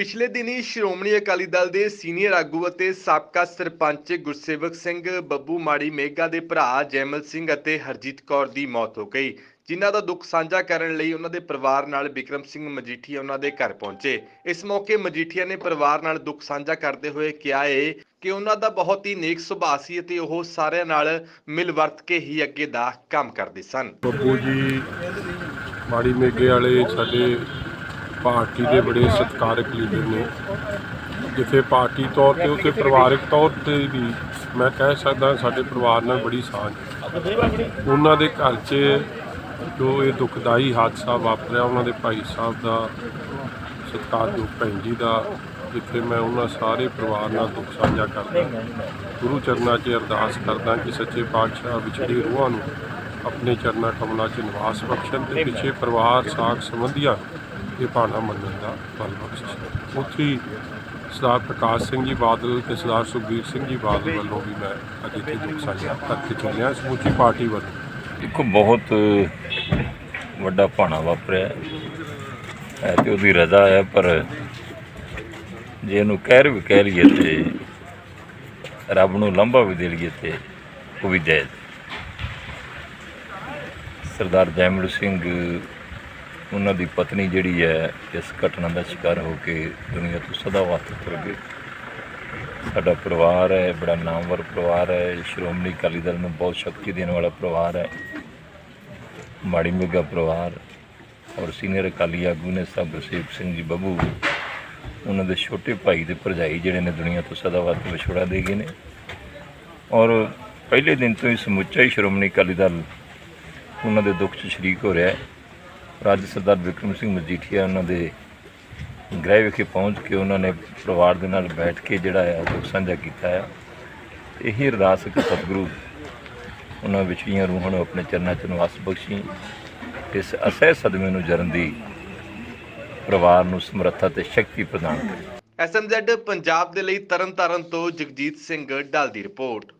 ਪਿਛਲੇ ਦਿਨੀ ਸ਼੍ਰੋਮਣੀ ਅਕਾਲੀ ਦਲ ਦੇ ਸੀਨੀਅਰ ਆਗੂ ਅਤੇ ਸਾਬਕਾ ਸਰਪੰਚ ਗੁਰਸੇਵਕ ਸਿੰਘ ਬੱਬੂ ਮਾੜੀ ਮੇਗਾ ਦੇ ਭਰਾ ਜੈਮਲ ਸਿੰਘ ਅਤੇ ਹਰਜੀਤ ਕੌਰ ਦੀ ਮੌਤ ਹੋ ਗਈ, ਜਿਨ੍ਹਾਂ ਦਾ ਦੁੱਖ ਸਾਂਝਾ ਕਰਨ ਲਈ ਉਹਨਾਂ ਦੇ ਪਰਿਵਾਰ ਨਾਲ ਵਿਕਰਮ ਸਿੰਘ ਮਜੀਠੀਆ ਉਹਨਾਂ ਦੇ ਘਰ ਪਹੁੰਚੇ। ਇਸ ਮੌਕੇ ਮਜੀਠੀਆ ਨੇ ਪਰਿਵਾਰ ਨਾਲ ਦੁੱਖ ਸਾਂਝਾ ਕਰਦੇ ਹੋਏ ਕਿਹਾ ਏ ਕਿ ਉਹਨਾਂ ਦਾ ਬਹੁਤ ਹੀ ਨੇਕ ਸੁਭਾਅ ਸੀ ਅਤੇ ਉਹ ਸਾਰਿਆਂ ਨਾਲ ਮਿਲ ਵਰਤ ਕੇ ਹੀ ਅੱਗੇ ਦਾ ਕੰਮ ਕਰਦੇ ਸਨ। ਬੱਬੂ ਜੀ, ਮਾੜੀ ਮੇਗੇ ਵਾਲੇ ਸਾਡੇ ਪਾਰਟੀ ਦੇ ਬੜੇ ਸਤਿਕਾਰਕ ਲੀਡਰ ਨੇ। ਜਿੱਥੇ ਪਾਰਟੀ ਤੌਰ ਤੇ, ਉੱਥੇ ਪਰਿਵਾਰਕ ਤੌਰ ਤੇ ਵੀ ਮੈਂ ਕਹਿ ਸਕਦਾ ਸਾਡੇ ਪਰਿਵਾਰ ਨਾਲ ਬੜੀ ਸਾਂਝ। ਉਹਨਾਂ ਦੇ ਘਰ 'ਚ ਜੋ ਇਹ ਦੁਖਦਾਈ ਹਾਦਸਾ ਵਾਪਰਿਆ, ਉਹਨਾਂ ਦੇ ਭਾਈ ਸਾਹਿਬ ਦਾ ਸਤਿਕਾਰਯੋਗ ਭੈਣ ਜੀ ਦਾ, ਜਿੱਥੇ ਮੈਂ ਉਹਨਾਂ ਸਾਰੇ ਪਰਿਵਾਰ ਨਾਲ ਦੁੱਖ ਸਾਂਝਾ ਕਰਦਾ। ਗੁਰੂ ਚਰਨਾਂ 'ਚ ਅਰਦਾਸ ਕਰਦਾ ਕਿ ਸੱਚੇ ਪਾਤਸ਼ਾਹ ਵਿਛੜੀ ਰੂਹਾਂ ਨੂੰ ਆਪਣੇ ਚਰਨਾਂ ਕਮਲਾਂ 'ਚ ਨਿਵਾਸ ਬਖਸ਼ਣ ਤੇ ਪਿੱਛੇ ਪਰਿਵਾਰ ਸਾਖ ਸੰਬੰਧੀਆਂ ਇਹ ਭਾਣਾ ਮੰਨਣ ਦਾ ਬਲ ਬਖਸ਼ਿਸ਼ ਉੱਥੇ ਹੀ ਸਰਦਾਰ ਪ੍ਰਕਾਸ਼ ਸਿੰਘ ਜੀ ਬਾਦਲ ਤੇ ਸਰਦਾਰ ਸੁਖਬੀਰ ਸਿੰਘ ਜੀ ਬਾਦਲ ਵੱਲੋਂ ਵੀ ਮੈਂ ਅੱਜ ਇੱਥੇ ਦੁੱਖ ਸਾਂਝਾ ਕਰਕੇ ਚੱਲਿਆ ਸਮੁੱਚੀ ਪਾਰਟੀ ਵੱਲੋਂ ਦੇਖੋ ਬਹੁਤ ਵੱਡਾ ਭਾਣਾ ਵਾਪਰਿਆ ਹੈ। ਤੇ ਉਹਦੀ ਰਜ਼ਾ ਹੈ, ਪਰ ਜੇ ਇਹਨੂੰ ਕਹਿਰ ਵੀ ਕਹਿ ਲਈਏ ਤੇ ਰੱਬ ਨੂੰ ਲੰਬਾ ਵੀ ਦੇ ਲਈਏ ਤੇ ਉਹ ਵੀ ਜਾਇਜ਼ ਸਰਦਾਰ ਜੈਮਲ ਸਿੰਘ ਉਹਨਾਂ ਦੀ ਪਤਨੀ ਜਿਹੜੀ ਹੈ, ਇਸ ਘਟਨਾ ਦਾ ਸ਼ਿਕਾਰ ਹੋ ਕੇ ਦੁਨੀਆ ਤੋਂ ਸਦਾ ਵਾਸਤੇ ਤੁਰ ਗਏ ਸਾਡਾ ਪਰਿਵਾਰ ਹੈ, ਬੜਾ ਨਾਮਵਰ ਪਰਿਵਾਰ ਹੈ। ਸ਼੍ਰੋਮਣੀ ਅਕਾਲੀ ਦਲ ਨੂੰ ਬਹੁਤ ਸ਼ਕਤੀ ਦੇਣ ਵਾਲਾ ਪਰਿਵਾਰ ਹੈ। ਮਾੜੀ ਮੇਗਾ ਪਰਿਵਾਰ ਔਰ ਸੀਨੀਅਰ ਅਕਾਲੀ ਆਗੂ ਨੇ ਸਾਹਿਬ ਗੁਰਸੇਵਕ ਸਿੰਘ ਜੀ ਬੱਬੂ, ਉਹਨਾਂ ਦੇ ਛੋਟੇ ਭਾਈ ਦੇ ਭਰਜਾਈ ਜਿਹੜੇ ਨੇ ਦੁਨੀਆ ਤੋਂ ਸਦਾ ਵਾਸਤੇ ਵਿਛੋੜਾ ਦੇ ਗਏ ਨੇ। ਔਰ ਪਹਿਲੇ ਦਿਨ ਤੋਂ ਹੀ ਸਮੁੱਚਾ ਹੀ ਸ਼੍ਰੋਮਣੀ ਅਕਾਲੀ ਦਲ ਉਹਨਾਂ ਦੇ ਦੁੱਖ 'ਚ ਸ਼ਰੀਕ ਹੋ ਰਿਹਾ ਹੈ। ਅੱਜ ਸਰਦਾਰ ਵਿਕਰਮ ਸਿੰਘ ਮਜੀਠੀਆ ਉਹਨਾਂ ਦੇ ਗ੍ਰਹਿ ਵਿਖੇ ਪਹੁੰਚ ਕੇ ਉਹਨਾਂ ਨੇ ਪਰਿਵਾਰ ਦੇ ਨਾਲ ਬੈਠ ਕੇ ਜਿਹੜਾ ਹੈ ਦੁੱਖ ਸਾਂਝਾ ਕੀਤਾ ਹੈ। ਇਹੀ ਅਰਦਾਸ ਕਿ ਸਤਿਗੁਰੂ ਉਹਨਾਂ ਵਿਛੜੀਆਂ ਰੂਹਾਂ ਨੂੰ ਆਪਣੇ ਚਰਨਾਂ 'ਚ ਨਿਵਾਸ ਬਖਸ਼ੀ। ਇਸ ਅਸਹਿ ਸਦਮੇ ਨੂੰ ਜਰਨ ਦੀ ਪਰਿਵਾਰ ਨੂੰ ਸਮਰੱਥਾ ਤੇ ਸ਼ਕਤੀ ਪ੍ਰਦਾਨ ਕਰੇ। ਐਸਐਮਜ਼ੈਡ ਪੰਜਾਬ ਦੇ ਲਈ ਤਰਨਤਾਰਨ ਤੋਂ ਜਗਜੀਤ ਸਿੰਘ ਡਾਲ ਦੀ ਰਿਪੋਰਟ।